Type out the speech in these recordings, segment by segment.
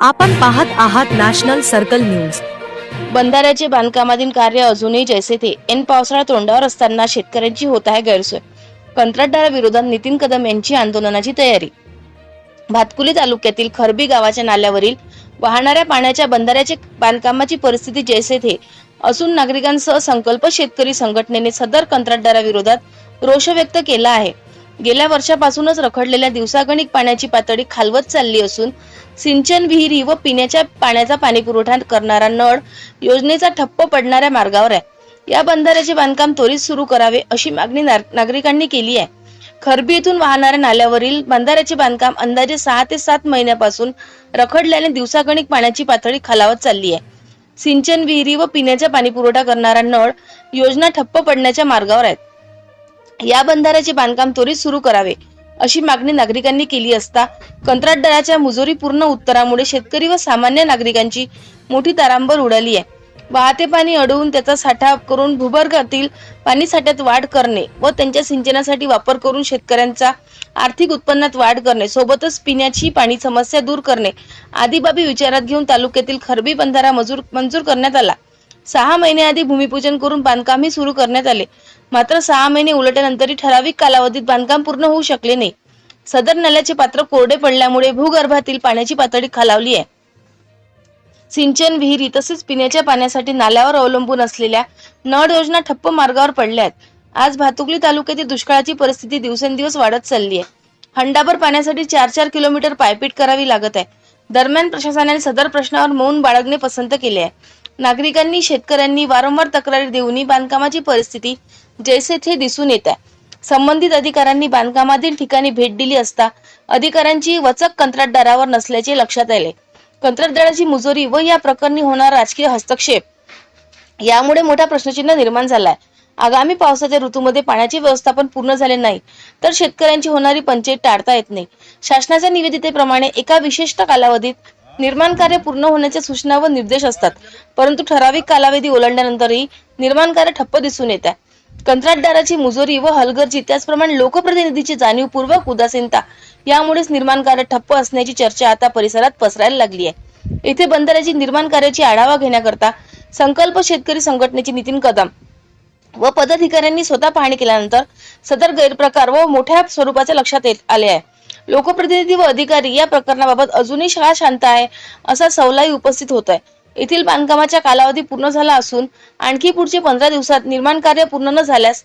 आपण पाहत आहात नॅशनल सर्कल न्यूज. बंधाऱ्याचे बांधकामातील कार्य अजूनही जैसे थे ऐन पावसाळा तोंडावर असताना शेतकऱ्यांची होत आहे गैरसोय. कंत्राटदाराविरोधात नितीन कदम यांची आंदोलनाची तयारी. भातकुली तालुक्यातील खरबी गावाच्या नाल्यावरील वाहणाऱ्या पाण्याच्या बंधाऱ्याचे बांधकामाची परिस्थिती जैसे थे असून नागरिकांसह संकल्प शेतकरी संघटनेने सदर कंत्राटदाराविरोधात रोष व्यक्त केला आहे. गेल्या वर्षापासूनच रखडलेल्या दिवसागणिक पाण्याची पातळी खालवत चालली असून सिंचन विहिरी व पिण्याच्या पाण्याचा पाणीपुरवठा करणारा नळ योजनेचा ठप्प पडणाऱ्या मार्गावर आहे. या बंधाऱ्याचे बांधकाम त्वरित सुरू करावे अशी मागणी नागरिकांनी केली आहे. खरबी येथून वाहणाऱ्या नाल्यावरील बंधाऱ्याचे बांधकाम अंदाजे सहा ते सात महिन्यापासून रखडल्याने दिवसागणिक पाण्याची पातळी खालावत चालली आहे. सिंचन विहिरी व पिण्याचा पाणीपुरवठा करणारा नळ योजना ठप्प पडण्याच्या मार्गावर आहेत. या बंधाऱ्याचे बांधकाम त्वरित सुरू करावे अशी मागणी नागरिकांनी केली असता कंत्राटदाराच्या मुजोरी पूर्ण उत्तरामुळे शेतकरी व सामान्य नागरिकांची मोठी तारांबळ उडाली आहे. वाहते पाणी अडवून त्याचा साठा करून भूगर्भातील पाणी साठ्यात वाढ करणे व त्यांच्या सिंचनासाठी वापर करून शेतकऱ्यांचा आर्थिक उत्पन्नात वाढ करणे सोबतच पिण्याची पाणी समस्या दूर करणे आदी बाबी विचारात घेऊन तालुक्यातील खरबी बंधारा मजूर मंजूर करण्यात आला. सहा महिन्याआधी भूमिपूजन करून बांधकामही सुरू करण्यात आले. मात्र सहा महिने उलटल्यानंतरही ठराविक कालावधीत बांधकाम पूर्ण होऊ शकले नाही. सदर नाल्याचे पात्र कोरडे पडल्यामुळे भूगर्भातील पाण्याची पातळी खालावली आहे. सिंचन विहिरी तसेच पिण्याच्या पाण्यासाठी नाल्यावर अवलंबून असलेल्या नळ योजना ठप्प मार्गावर पडल्या आहेत. आज भातुकली तालुक्यातील दुष्काळाची परिस्थिती दिवसेंदिवस वाढत चालली आहे. हंडाभर पाण्यासाठी चार चार किलोमीटर पायपीट करावी लागत आहे. दरम्यान प्रशासनाने सदर प्रश्नावर मौन बाळगणे पसंत केले आहे. नागरिकांनी शेतकऱ्यांनी वारंवार तक्रारी देऊनही बांधकामाची परिस्थिती जैसे थे दिसून येत आहे. संबंधित अधिकाऱ्यांनी बांधकामातील ठिकाणी भेट दिली असता अधिकाऱ्यांची वचक कंत्राटदारावर नसल्याचे लक्षात आले. कंत्राटदाराची मुजोरी व या प्रकरणी होणार राजकीय हस्तक्षेप यामुळे मोठा प्रश्नचिन्ह निर्माण झालाय. आगामी पावसाच्या ऋतूमध्ये पाण्याचे व्यवस्थापन पूर्ण झाले नाही तर शेतकऱ्यांची होणारी पंचायत टाळता येत नाही. शासनाच्या निवेदितेप्रमाणे एका विशिष्ट कालावधीत निर्माण कार्य पूर्ण होण्याच्या सूचना व निर्देश असतात. परंतु ठराविक कालावधी ओलांडल्यानंतरही निर्माण कार्य ठप्प दिसून येत आहे. कंत्राटदाराची मुजोरी व हलगर्जी त्याचप्रमाणे लोकप्रतिनिधीची जाणीवपूर्वक उदासीनता यामुळेच निर्माण कार्य ठप्प असण्याची चर्चा आता परिसरात पसरायला लागली आहे. येथे बंदराची निर्माण कार्याची आढावा घेण्याकरता संकल्प शेतकरी संघटनेचे नितीन कदम व पदाधिकाऱ्यांनी स्वतः पाहणी केल्यानंतर सदर गैरप्रकार व मोठ्या स्वरूपाचे लक्षात येत आले आहे. लोकप्रतिनिधी व अधिकारी या प्रकरणाबाबत अजूनही शाळा शांत आहे असा सवलाई उपस्थित होत आहे येथील बांधकामाचा कालावधी पूर्ण झाला असून आणखी पुढचे पंधरा दिवसात निर्माण कार्य पूर्ण न झाल्यास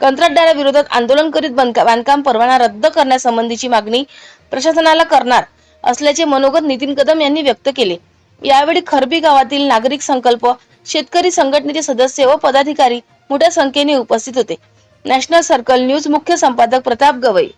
कंत्राटदाराविरोधात आंदोलन करीत बांधका- बांधकाम परवाना रद्द करण्यासंबंधीची मागणी प्रशासनाला करणार असल्याचे मनोगत नितीन कदम यांनी व्यक्त केले. यावेळी खरबी गावातील नागरिक संकल्प शेतकरी संघटनेचे सदस्य व पदाधिकारी मोठ्या संख्येने उपस्थित होते. नॅशनल सर्कल न्यूज मुख्य संपादक प्रताप गवई